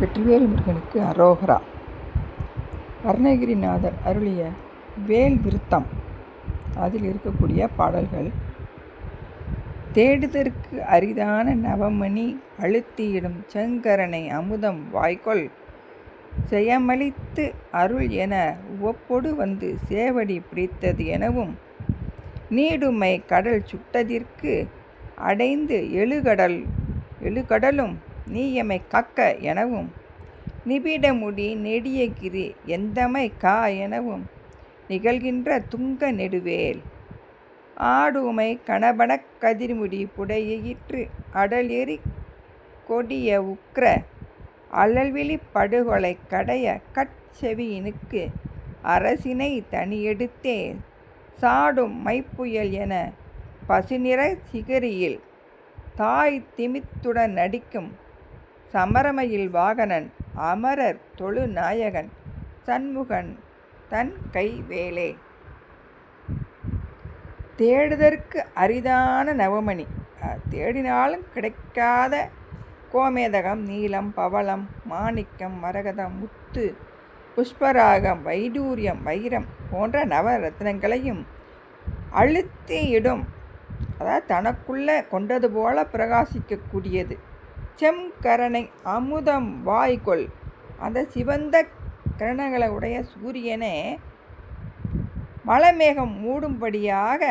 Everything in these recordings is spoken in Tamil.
வெற்றிவேல் முருகனுக்கு அரோகரா. அருணகிரிநாதர் அருளிய வேல் விருத்தம் அதில் இருக்கக்கூடிய பாடல்கள் தேடுதற்கு அரிதான நவமணி அழுத்தியிடும் செங்கரனை அமுதம் வாய்க்கொள் செயமளித்து அருள் என உவப்பொடு வந்து சேவடி பிடித்தது எனவும் நீடுமை கடல் சுட்டதிற்கு அடைந்து எழுகடல் எழுகடலும் நீயமை காக்க எனவும் நிபிடமுடி நெடியகிரி எந்தமை கா எனவும் நிகழ்கின்ற துங்க நெடுவேல். ஆடுமை கணபனக் கதிர்முடி புடையிற்று அடல் எரி கொடிய உக்ர அழல்விழி படுகொலை கடைய கட்செவியினுக்கு அரசினை தனியெடுத்தே. சாடும் மைப்புயல் என பசிநிற சிகரியில் தாய் திமித்துடன் நடிக்கும் சமரமையில் வாகனன் அமரர் தொழு நாயகன் சண்முகன் தன் கை வேலே. தேடுதற்கு அரிதான நவமணி. தேடினாலும் கிடைக்காத கோமேதகம் நீலம் பவளம் மாணிக்கம் மரகதம் முத்து புஷ்பராகம் வைடூரியம் வைரம் போன்ற நவரத்னங்களையும் அழுத்தியிடும். அதாவது தனக்குள்ளே கொண்டது போல பிரகாசிக்கக்கூடியது. செம்கரணை அமுதம் வாய்கொள். அந்த சிவந்த கிரணங்களை உடைய சூரியனே மலைமேகம் மூடும்படியாக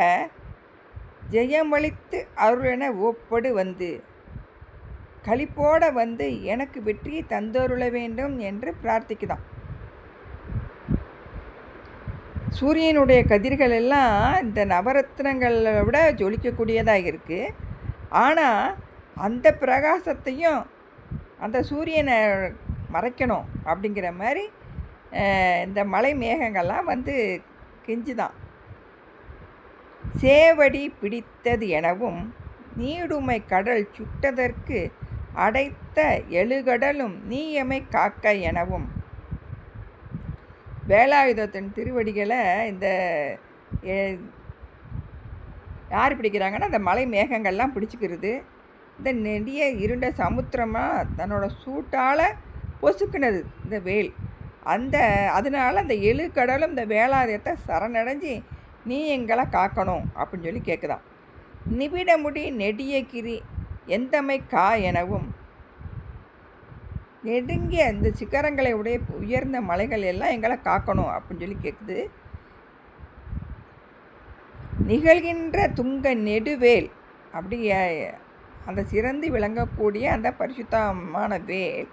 ஜெயமளித்து அருளென ஒப்படு வந்து. களிப்போட வந்து எனக்கு வெற்றியை தந்தருள வேண்டும் என்று பிரார்த்திக்குதான் சூரியனுடைய கதிர்கள் எல்லாம் இந்த நவரத்னங்களை விட ஜொலிக்கக்கூடியதாக இருக்குது ஆனால் அந்த பிரகாசத்தையும் அந்த சூரியனை மறைக்கணும் அப்படிங்கிற மாதிரி இந்த மலை மேகங்கள்லாம் வந்து கெஞ்சுதான். சேவடி பிடித்தது எனவும் நீடுமை கடல் சுட்டதற்கு அடைத்த எழுகடலும் நீயமை காக்க எனவும். வேலாயுதத்தின் திருவடிகளை இந்த யார் பிடிக்கிறாங்கன்னா அந்த மலை மேகங்கள்லாம் பிடிச்சிக்கிறது. இந்த நெடிய இருண்ட சமுத்திரமாக தன்னோட சூட்டால் பொசுக்குனது இந்த வேல். அந்த அதனால் அந்த எழு கடலும் இந்த வேளாதயத்தை சரணடைஞ்சு நீ எங்களை காக்கணும் அப்படின்னு சொல்லி கேட்குதான் நிபிட முடி நெடிய கிரி எந்தமை கா எனவும். நெடுங்கிய இந்த சிக்கரங்களை உடைய உயர்ந்த மலைகள் எல்லாம் எங்களை காக்கணும் அப்படின்னு சொல்லி கேட்குது நிகழ்கின்ற துங்க நெடுவேல் அப்படி அந்த சிறந்து விளங்கக்கூடிய அந்த பரிசுத்தமான வேல்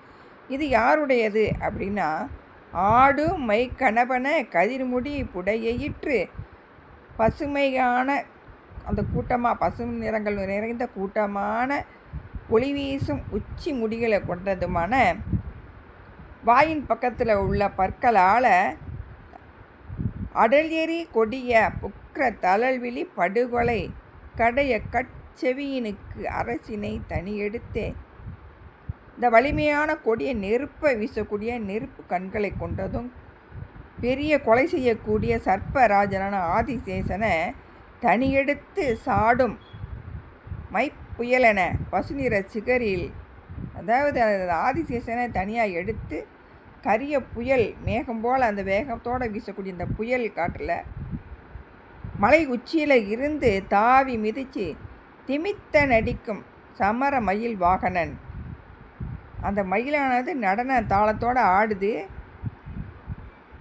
இது யாருடையது? அப்படின்னா ஆடு மை கணவன கதிர்முடி புடையிற்று பசுமையான அந்த கூட்டமாக பசு நிறங்கள் நிறைந்த கூட்டமான ஒளி வீசும் உச்சி முடிகளை கொண்டதுமான வாயின் பக்கத்தில் உள்ள பற்களால் அடல் எரி கொடிய புக்ர தளல்விழி படுகொலை கடைய செவியினுக்கு அரசினை தனி எடுத்தே இந்த வலிமையான கொடிய நெருப்பை வீசக்கூடிய நெருப்பு கண்களை கொண்டதும் பெரிய கொலை செய்யக்கூடிய சர்ப்பராஜனான ஆதிசேசனை தனியெடுத்து சாடும் மைப்புயலென பசுநிற சிகரில் அதாவது ஆதிசேசனை தனியாக எடுத்து கரிய புயல் மேகம் போல் அந்த வேகத்தோடு வீசக்கூடிய இந்த புயல் காட்டில் மலை உச்சியில் இருந்து தாவி மிதித்து திமித்த நடிக்கும் சமர மயில் வாகனன். அந்த மயிலானது நடன தாளத்தோடு ஆடுது.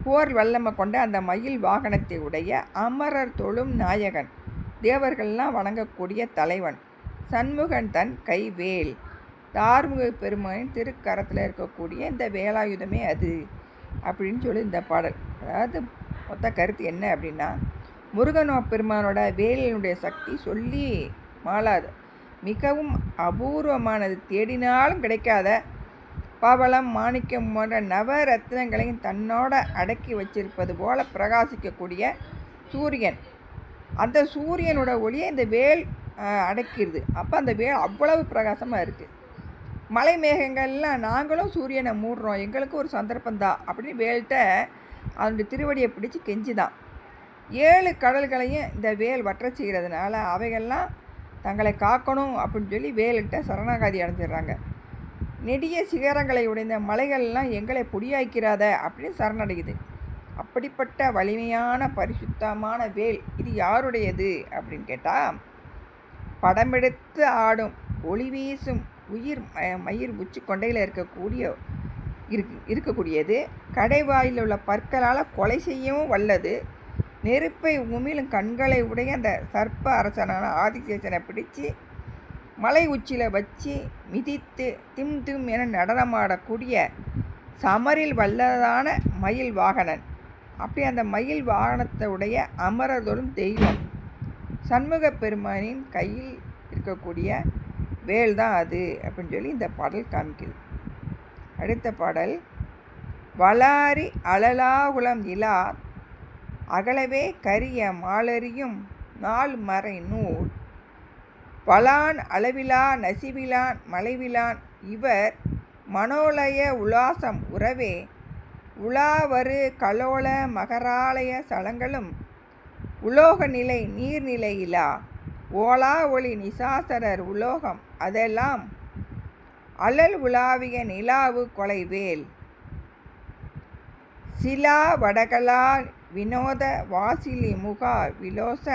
போர் வல்லமை கொண்ட அந்த மயில் வாகனத்தை உடைய அமரர் தொழும் நாயகன். தேவர்கள்லாம் வணங்கக்கூடிய தலைவன். சண்முகன் தன் கைவேல். தார்முக பெருமானின் திருக்கரத்தில் இருக்கக்கூடிய இந்த வேலாயுதமே அது அப்படின்னு சொல்லி இந்த பாடல். அதாவது மொத்த கருத்து என்ன அப்படின்னா முருகனோ பெருமானோட வேலினுடைய சக்தி சொல்லி மாளாது. மிகவும் அபூர்வமானது. தேடினாலும் கிடைக்காத பவளம் மாணிக்கம் போன்ற நவரத்னங்களையும் தன்னோட அடக்கி வச்சிருப்பது போல பிரகாசிக்கக்கூடிய சூரியன். அந்த சூரியனோட ஒளியை இந்த வேல் அடக்கிடுது அப்போ அந்த வேல் அவ்வளவு பிரகாசமாக இருக்குது மலை மேகங்கள்லாம் நாங்களும் சூரியனை மூடுறோம். எங்களுக்கு ஒரு சந்தர்ப்பம் தான் அப்படின்னு வேல்கிட்ட அதனுடைய திருவடியை பிடிச்சி கெஞ்சி தான் ஏழு கடல்களையும் இந்த வேல் வற்ற செய்கிறதுனால அவைகள்லாம் தங்களை காக்கணும் அப்படின்னு சொல்லி வேலிட்ட சரணாகாதி அடைஞ்சிடுறாங்க. நெடிய சிகரங்களை உடைந்த மலைகள்லாம் எங்களை பொடியாய்க்கிறாத அப்படின்னு சரணடையுது. அப்படிப்பட்ட வலிமையான பரிசுத்தமான வேல் இது யாருடையது அப்படின்னு கேட்டால் படமெடுத்து ஆடும் ஒளி வீசும் உயிர் மயிர் உச்சி கொண்டையில் இருக்கக்கூடிய இருக்கு இருக்கக்கூடியது. கடைவாயில் உள்ள பற்களால் கொலை செய்யவும் வல்லது. நெருப்பை உமிழும் கண்களை உடைய அந்த சர்ப்ப அரசனான ஆதிசேஷனை பிடிச்சு மலை உச்சியில் வச்சு மிதித்து திம் திம் என நடனமாடக்கூடிய சமரில் வல்லதான மயில் வாகனன். அப்படி அந்த மயில் வாகனத்துடைய அமரதொரும் தெய்வம். சண்முக பெருமானின் கையில் இருக்கக்கூடிய வேல் தான் அது அப்படின்னு சொல்லி இந்த பாடல் காமிக்குது அடுத்த பாடல் வளாரி அழலாகுளம் இலா அகலவே கரிய மாலறியும் நாள் மறை நூல். பலான் அளவிலா நசிவிலான் மலைவிலான் இவர் மனோலய உலாசம் உறவே உலாவரு கலோல மகராலய சலங்களும் உலோக நிலை நீர்நிலையிலா ஓலா ஒளி நிசாசரர் உலோகம் அதெல்லாம் அலல் உலாவிய நிலாவு கொலைவேல். சிலா வடகலா வினோத வாசிலி முகா விலோச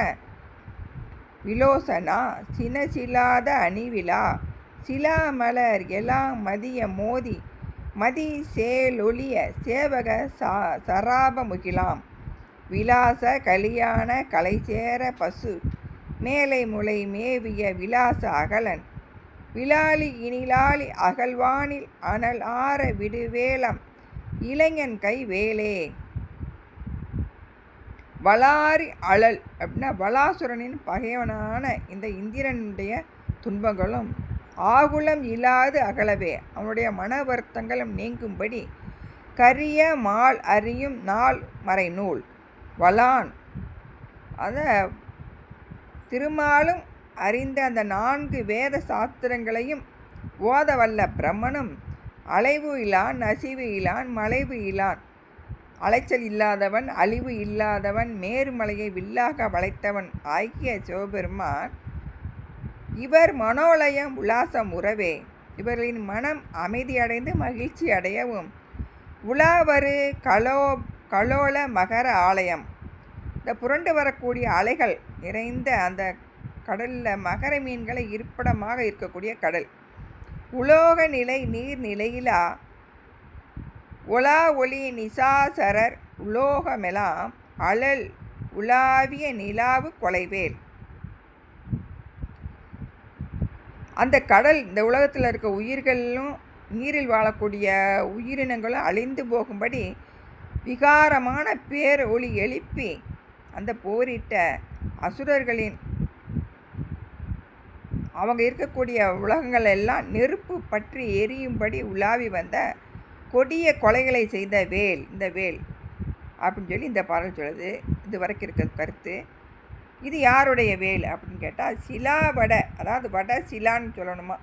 விலோசனா? சினசிலாத அணிவிழா சிலாமலர் எலாம் மதிய மோதி மதி சேலொழிய சேவக சா சராப முகிலாம். விலாச கலியாண கலைசேர பசு மேலை முளை மேவிய விலாச அகலன். விலாலி இனிலாலி அகழ்வானில் அனல் ஆற விடுவேலம் இளைஞன் கை வேலே. வளாரி அழல் அப்படின்னா வலாசுரனின் பகைவனான இந்த இந்திரனுடைய துன்பங்களும் ஆகுலம் இல்லாது அகலவே. அவனுடைய மன வருத்தங்களும் நீங்கும்படி கரிய மால் அறியும் நாள் மறை நூல் வலான் அத திருமாலும் அறிந்த அந்த நான்கு வேத சாஸ்திரங்களையும் ஓதவல்ல பிரம்மனும் அலைவு இலான் நசிவு இலான் மலைவு இலான். அலைச்சல் இல்லாதவன் அழிவு இல்லாதவன் மேருமலையை வில்லாக வளைத்தவன் ஆகிய சிவபெருமான் இவர் மனோலயம் உல்லாசம் உறவே. இவர்களின் மனம் அமைதியடைந்து மகிழ்ச்சி அடையவும். உலாவரு கலோ கலோல மகர ஆலயம். இந்த புரண்டு வரக்கூடிய அலைகள் நிறைந்த அந்த கடலில் மகர மீன்களை இருப்பிடமாக இருக்கக்கூடிய கடல். உலோக நிலை நீர் நிலையிலா உலா ஒளி நிசாசரர் உலோகமெலாம் அழல் உலாவிய நிலாவு கொலைவேல். அந்த கடல் இந்த உலகத்தில் இருக்க உயிர்களும் நீரில் வாழக்கூடிய உயிரினங்களும் அழிந்து போகும்படி விகாரமான பேர் ஒளி எழுப்பி அந்த போரிட்ட அசுரர்களின் அவங்க இருக்கக்கூடிய உலகங்கள் எல்லாம் நெருப்பு பற்றி எரியும்படி உலாவி வந்த கொடிய கொலைகளை செய்த வேல் இந்த வேல் அப்படின்னு சொல்லி இந்த பாடல் சொல்லுது. இது வரைக்கும் இருக்கிற கருத்து. இது யாருடைய வேல் அப்படின்னு கேட்டால் சிலா வட அதாவது வட சிலான்னு சொல்லணுமா.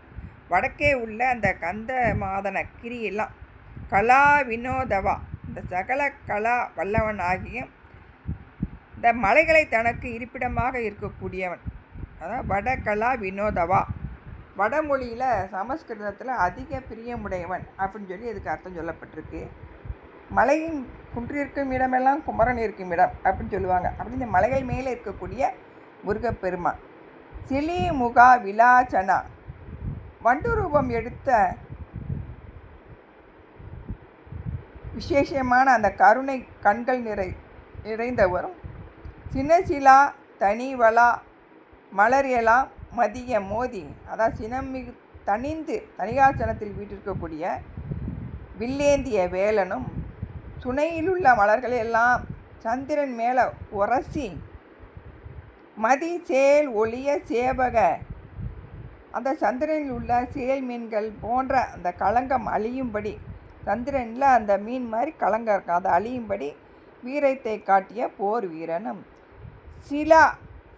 வடக்கே உள்ள அந்த கந்த மாதன கிரியெல்லாம் கலா வினோதவா இந்த சகல கலா வல்லவன் ஆகிய இந்த மலைகளை தனக்கு இருப்பிடமாக இருக்கக்கூடியவன். அதான் வடகலா வினோதவா. வடமொழியில் சமஸ்கிருதத்தில் அதிக பிரியமுடையவன் அப்படின்னு சொல்லி இதுக்கு அர்த்தம் சொல்லப்பட்டிருக்கு. மலையின் குன்றிருக்கும் இடமெல்லாம் குமரன் இருக்கும் இடம் அப்படின்னு சொல்லுவாங்க. அப்படி இந்த மலைகள் மேலே இருக்கக்கூடிய முருகப்பெருமான் சிலி முகா விலாச்சனா வண்டு ரூபம் எடுத்த விசேஷமான அந்த கருணை கண்கள் நிறை நிறைந்தவரும். சினசிலா தனிவலா மலரியலாம் மதிய மோதி அதாவது சினமிகு தனிந்து தனிகாசனத்தில் வீட்டிருக்கக்கூடிய வில்லேந்திய வேலனும் சுனையிலுள்ள மலர்களை எல்லாம் சந்திரன் மேலே உரசி மதி சேல் ஒளிய சேவக. அந்த சந்திரனில் உள்ள சேல் மீன்கள் போன்ற அந்த களங்கம் அழியும்படி சந்திரனில் அந்த மீன் மாதிரி களங்கம் இருக்கும். அதை அழியும்படி வீரத்தை காட்டிய போர் வீரனும் சிலா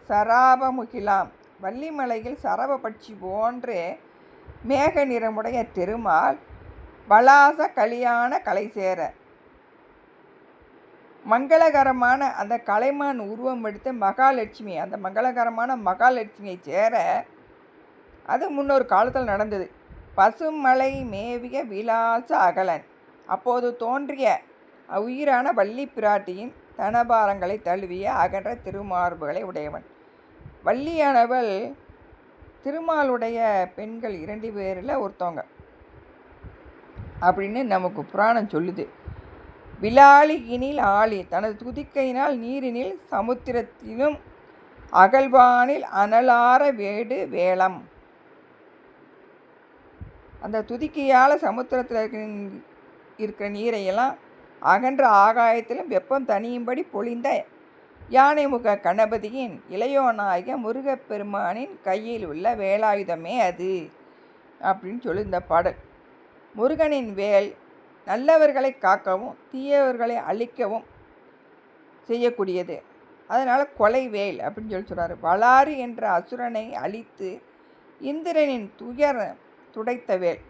சராபமுகிலாம். வள்ளிமலையில் சரவபட்சி போன்று மேக நிறமுடைய திருமால் பலாச கலியான கலை சேர மங்களகரமான அந்த கலைமான் உருவம் எடுத்த மகாலட்சுமி அந்த மங்களகரமான மகாலட்சுமியை சேர அது முன்னொரு காலத்தில் நடந்தது. பசுமலை மேவிய விலாச அகலன். அப்போது தோன்றிய உயிரான வள்ளி பிராட்டியின் தனபாரங்களை தழுவிய அகன்ற திருமார்புகளை உடையவன். வள்ளியானவள் திருமாலுடைய பெண்கள் இரண்டு பேரில் ஒருத்தவங்க. அப்படின்னு நமக்கு புராணம் சொல்லுது. விலாளியினில் ஆளி தனது துதிக்கையினால் நீரினில் சமுத்திரத்திலும் அகழ்வானில் அனலார வேடு வேளம். அந்த துதிக்கையால் சமுத்திரத்தில் இருக்கிற இருக்கிற நீரையெல்லாம் அகன்ற ஆகாயத்திலும் வெப்பம் தனியும்படி பொழிந்த யானைமுக கணபதியின் இளையோநாயக முருகப்பெருமானின் கையில் உள்ள வேலாயுதமே அது அப்படின்னு சொல்லி இந்த பாடல். முருகனின் வேல் நல்லவர்களை காக்கவும் தீயவர்களை அழிக்கவும் செய்யக்கூடியது. அதனால் கொலை வேல் அப்படின்னு சொல்லி சொல்கிறார் வளாறு என்ற அசுரனை அழித்து இந்திரனின் துயர துடைத்த வேல்.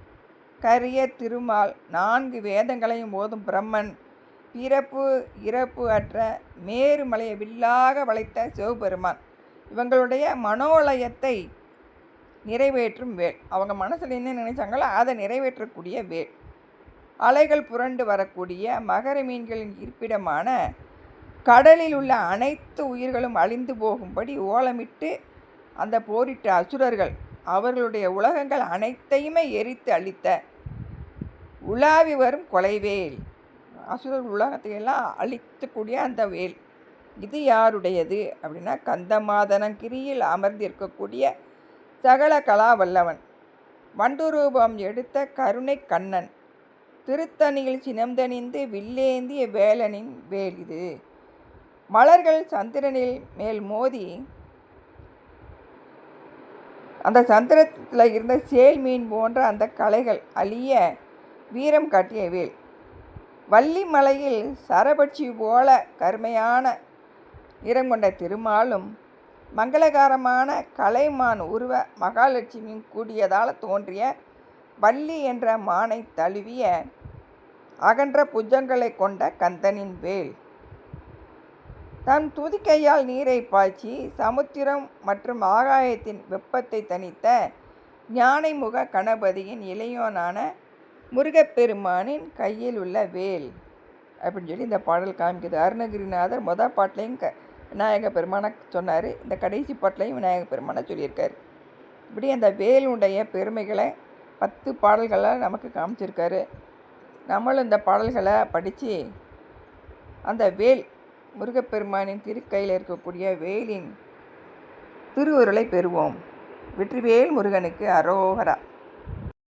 கரிய திருமால் நான்கு வேதங்களையும் ஓதும் பிரம்மன் பிறப்பு இறப்பு அற்ற மேருமலையை வில்லாக வளைத்த சிவபெருமான். இவங்களுடைய மனோலயத்தை நிறைவேற்றும் வேல் அவங்க மனசில் என்ன நினைச்சாங்களோ அதை நிறைவேற்றக்கூடிய வேல் அலைகள் புரண்டு வரக்கூடிய மகர மீன்களின் இருப்பிடமான கடலில் உள்ள அனைத்து உயிர்களும் அழிந்து போகும்படி ஓலமிட்டு அந்த போரிட்ட அசுரர்கள் அவர்களுடைய உலகங்கள் அனைத்தையுமே எரித்து அழித்த உலாவி வரும் கொலைவேல் அசுரர் உலகத்தையெல்லாம் அழித்துக்கூடிய அந்த வேல். இது யாருடையது? அப்படின்னா கந்தமாதனங்கிரியில் அமர்ந்திருக்கக்கூடிய சகல கலாவல்லவன். வண்டுரூபம் எடுத்த கருணை கண்ணன். திருத்தணியில் சினந்தணிந்து வில்லேந்திய வேலனின் வேல் இது. மலர்கள் சந்திரனில் மேல் மோதி அந்த சந்திரத்தில் இருந்த சேல் மீன் போன்ற அந்த கலைகள் அழிய வீரம் காட்டிய வேல். வள்ளி மலையில் சரபட்சி போல கருமையான நிறம் கொண்ட திருமாலும் மங்களகரமான கலைமான் உருவ மகாலட்சுமியும் கூடியதால் தோன்றிய வள்ளி என்ற மானை தழுவிய அகன்ற புஜங்களை கொண்ட கந்தனின் வேல். தன் துதிக்கையால் நீரை பாய்ச்சி சமுத்திரம் மற்றும் ஆகாயத்தின் வெப்பத்தை தணித்த ஞானைமுக கணபதியின் இளையோனான முருகப்பெருமானின் கையில் உள்ள வேல் அப்படின்னு சொல்லி இந்த பாடல் காமிக்குது. அருணகிரிநாதர் மொதல் பாட்டிலையும் க விநாயக பெருமானை சொன்னார். இந்த கடைசி பாட்டிலையும் விநாயக பெருமானை சொல்லியிருக்காரு. இப்படி அந்த வேலுடைய பெருமைகளை பத்து பாடல்களாக நமக்கு காமிச்சிருக்காரு. நம்மளும் இந்த பாடல்களை படித்து அந்த வேல் முருகப்பெருமானின் திருக்கையில் இருக்கக்கூடிய வேலின் திருவுருளை பெறுவோம். வெற்றிவேல் முருகனுக்கு அரோகரா.